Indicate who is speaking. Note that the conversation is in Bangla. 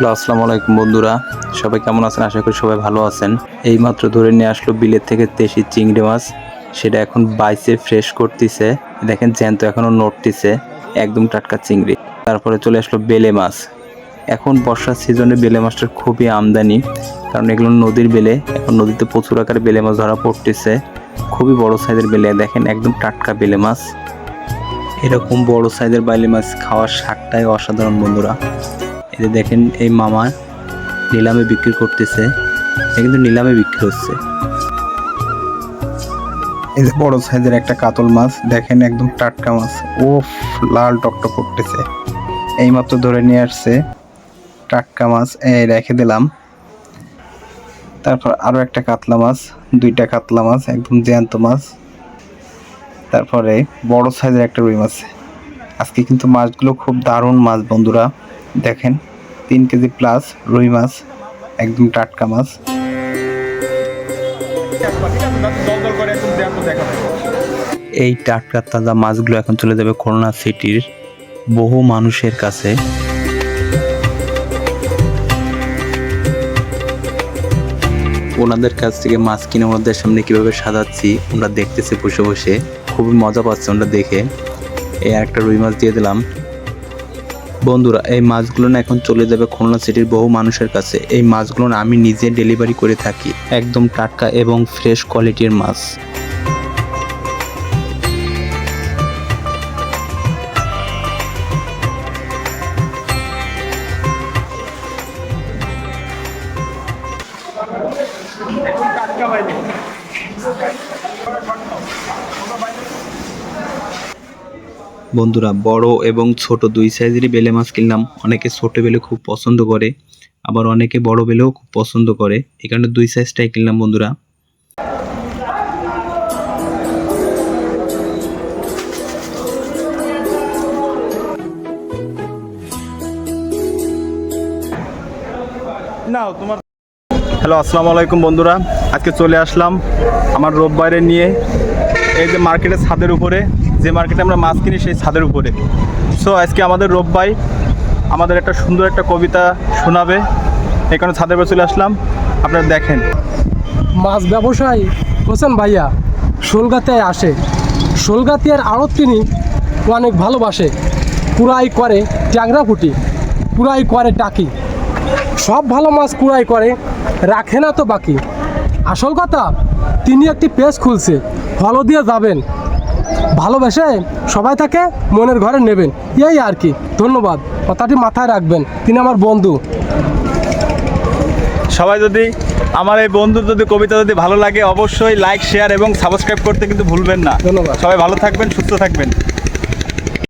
Speaker 1: হ্যালো, আসসালামু আলাইকুম বন্ধুরা। সবাই কেমন আছেন? আশা করি সবাই ভালো আছেন। এইমাত্র ধরে নিয়ে আসলো বিলের থেকে দেশি চিংড়ি মাছ। সেটা এখন বাইসে ফ্রেশ করতেছে। দেখেন জ্যান্ত এখনও নড়তেছে। একদম টাটকা চিংড়ি। তারপরে চলে আসলো বেলে মাছ। এখন বর্ষার সিজনে বেলে মাছটার খুবই আমদানি। কারণ এগুলো নদীর বেলে। এখন নদীতে প্রচুর আকারে বেলে মাছ ধরা পড়তেছে। খুবই বড় সাইজের বেলে। দেখেন একদম টাটকা বেলে মাছ। এরকম বড় সাইজের বাইলে মাছ খাওয়ার স্বাদটাই অসাধারণ বন্ধুরা। এই যে দেখেন এই মামা নিলামে বিক্রি করতেছে। এটা কিন্তু নিলামে বিক্রি হচ্ছে। এই যে বড় সাইজের একটা কাতল মাছ, দেখেন একদম টাটকা মাছ। ও লাল টকটক করতেছে। এইমাত্র ধরে নিয়ে আসছে টাটকা মাছ। এই রেখে দিলাম। তারপর আরও একটা কাতলা মাছ, দুইটা কাতলা মাছ, একদম জ্যান্ত মাছ। তারপরে বড় সাইজের একটা রুই মাছ। আজকে কিন্তু মাছগুলো খুব দারুণ মাছ বন্ধুরা, দেখেন। তিন কেজি প্লাস রুই মাছ, একদম টাটকা মাছ। এই টাটকা তাজা মাছগুলো এখন চলে যাবে খুলনা সিটির বহু মানুষের কাছে। ওনাদের কাছ থেকে মাছ কিনে ওনাদের সামনে কীভাবে সাজাচ্ছি, আমরা দেখতেছি বসে বসে। খুবই মজা পাচ্ছে ওনারা দেখে। এই একটা রুই মাছ দিয়ে দিলাম। বন্ধুরা, এই মাছগুলো না এখন চলে যাবে খুলনা সিটির বহু মানুষের কাছে। এই মাছগুলো আমি নিজে ডেলিভারি করে থাকি। একদম টাটকা এবং ফ্রেশ কোয়ালিটির মাছ। বন্ধুরা বড় এবং ছোট দুই সাইজেরই বেলে মাছ কিনলাম। অনেকে ছোট বেলে খুব পছন্দ করে, আবার অনেকে বড় বেলেও খুব পছন্দ করে। কারণে দুই সাইজটাই কিনলাম বন্ধুরা।
Speaker 2: তোমার হ্যালো, আসসালামু আলাইকুম বন্ধুরা। আজকে চলে আসলাম আমার রোববারে নিয়ে। এই যে মার্কেটের ছাদের উপরে যে মার্কেটে আমরা মাছ কিনি, সেই ছাদের উপরে। সো আজকে আমাদের রোববাই আমাদের একটা সুন্দর একটা কবিতা শোনাবে। এখানে ছাদের উপরে চলে আসলাম। আপনারা দেখেন।
Speaker 3: মাছ ব্যবসায়ী হোসেন ভাইয়া শোলগাতিয়ায় আসে। শোলগাতিয়ার আড়ত তিনি অনেক ভালোবাসে। কুড়াই করে ট্যাংরা ফুটি কুড়াই করে টাকি। সব ভালো মাছ কুড়াই করে, রাখে না তো বাকি। আসল কথা, তিনি একটি পেজ খুলছে ফলো দিয়ে যাবেন। ভালোবেসে সবাই তাকে মনের ঘরে নেবেন। এই আর কি। ধন্যবাদ। কথাটি মাথায় রাখবেন। তিনি আমার বন্ধু।
Speaker 2: সবাই যদি আমার এই বন্ধুর যদি কবিতা যদি ভালো লাগে অবশ্যই লাইক শেয়ার এবং সাবস্ক্রাইব করতে কিন্তু ভুলবেন না।
Speaker 3: ধন্যবাদ।
Speaker 2: সবাই ভালো থাকবেন সুস্থ থাকবেন।